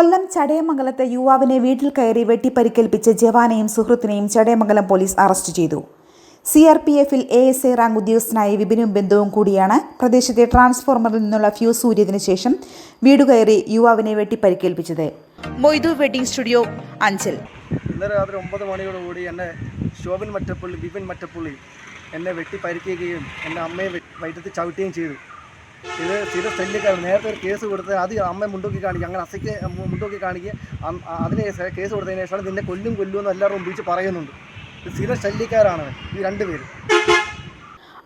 കൊല്ലം ചടയമംഗലത്തെ യുവാവിനെ വീട്ടിൽ കയറി വെട്ടിപ്പരിക്കേൽപ്പിച്ച് ജവാനെയും സുഹൃത്തിനെയും ചടയമംഗലം പോലീസ് അറസ്റ്റ് ചെയ്തു. സി ആർ പി എഫിൽ എ എസ് എ റാങ്ക് ഉദ്യോഗസ്ഥനായ വിപിനും ബന്ധുവും കൂടിയാണ് പ്രദേശത്തെ ട്രാൻസ്ഫോർമറിൽ നിന്നുള്ള ഫ്യൂസ് ഊരിയതിനു ശേഷം വീട് കയറി യുവാവിനെ വെട്ടിപ്പരിക്കേൽപ്പിച്ചത്. Moidu wedding studio Anchal. ഇന്നലെ രാത്രി ഒമ്പത് മണിയോടുകൂടി എന്നെ ശോഭൻ മറ്റപ്പള്ളി വിപിൻ മറ്റപ്പള്ളി എന്നെ വെട്ടി പരിക്കുകയും എന്റെ അമ്മയെ വയറ്റത്ത് ചവിട്ടുകയും ചെയ്തു. ഇത് സ്ഥിര ശല്യക്കാർ നേരത്തെ ഒരു കേസ് കൊടുത്ത് അത് അമ്മ മുണ്ടോക്കി കാണിക്കുക അങ്ങനെ അസയ്ക്ക് മുണ്ടോക്കി കാണിക്കുക അതിന് കേസ് കൊടുത്തതിന് ശേഷമാണ് നിന്നെ കൊല്ലും കൊല്ലുമെന്ന് എല്ലാവരും വിളിച്ച് പറയുന്നുണ്ട്. സ്ഥിര ശല്യക്കാരാണ് ഈ രണ്ടുപേരും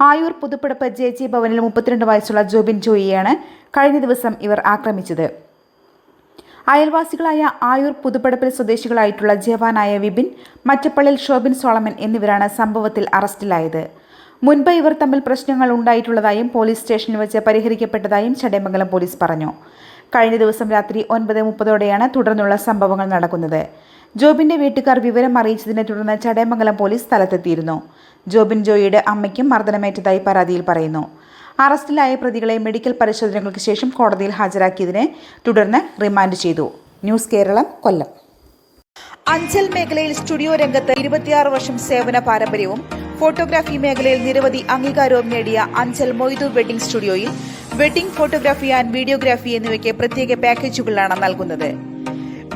ആയൂർ പുതുപ്പടപ്പ് ജെ ജി ഭവനിൽ മുപ്പത്തിരണ്ട് വയസ്സുള്ള ജോബിൻ ജോയിയാണ് കഴിഞ്ഞ ദിവസം ഇവർ ആക്രമിച്ചത്. അയൽവാസികളായ ആയൂർ പുതുപ്പടപ്പിൽ സ്വദേശികളായിട്ടുള്ള ജവാനായ വിപിൻ മറ്റപ്പള്ളിൽ ഷോബിൻ സോളമൻ എന്നിവരാണ് സംഭവത്തിൽ അറസ്റ്റിലായത്. മുൻപ് ഇവർ തമ്മിൽ പ്രശ്നങ്ങൾ ഉണ്ടായിട്ടുള്ളതായും പോലീസ് സ്റ്റേഷനിൽ വെച്ച് പരിഹരിക്കപ്പെട്ടതായും ചടയമംഗലം പോലീസ് പറഞ്ഞു. കഴിഞ്ഞ ദിവസം രാത്രി ഒൻപത് മുപ്പതോടെയാണ് തുടർന്നുള്ള സംഭവങ്ങൾ നടക്കുന്നത്. ജോബിന്റെ വീട്ടുകാർ വിവരം അറിയിച്ചതിനെ തുടർന്ന് ചടയമംഗലം പോലീസ് സ്ഥലത്തെത്തിയിരുന്നു. ജോബിൻ ജോയിയുടെ അമ്മയ്ക്കും മർദ്ദനമേറ്റതായി പരാതിയിൽ പറയുന്നു. അറസ്റ്റിലായ പ്രതികളെ മെഡിക്കൽ പരിശോധനകൾക്ക് ശേഷം കോടതിയിൽ ഹാജരാക്കിയതിനെ തുടർന്ന് റിമാൻഡ് ചെയ്തു. ന്യൂസ് കേരളം കൊല്ലം. അഞ്ചൽ മേഖലയിൽ സ്റ്റുഡിയോ രംഗത്ത് ഇരുപത്തിയാറ് വർഷം സേവന പാരമ്പര്യവും ഫോട്ടോഗ്രാഫി മേഖലയിൽ നിരവധി അംഗീകാരവും നേടിയ അഞ്ചൽ മൊയ്തു വെഡിംഗ് സ്റ്റുഡിയോയിൽ വെഡിംഗ് ഫോട്ടോഗ്രാഫി ആൻഡ് വീഡിയോഗ്രാഫി എന്നിവയ്ക്ക് പ്രത്യേക പാക്കേജുകളാണ് നൽകുന്നത്.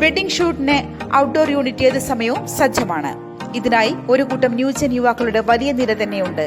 വെഡിംഗ് ഷൂട്ടിന് ഔട്ട്ഡോർ യൂണിറ്റ് ഏത് സമയവും സജ്ജമാണ്. ഇതിനായി ഒരു കൂട്ടം ന്യൂജൻ യുവാക്കളുടെ വലിയ നിര തന്നെയുണ്ട്.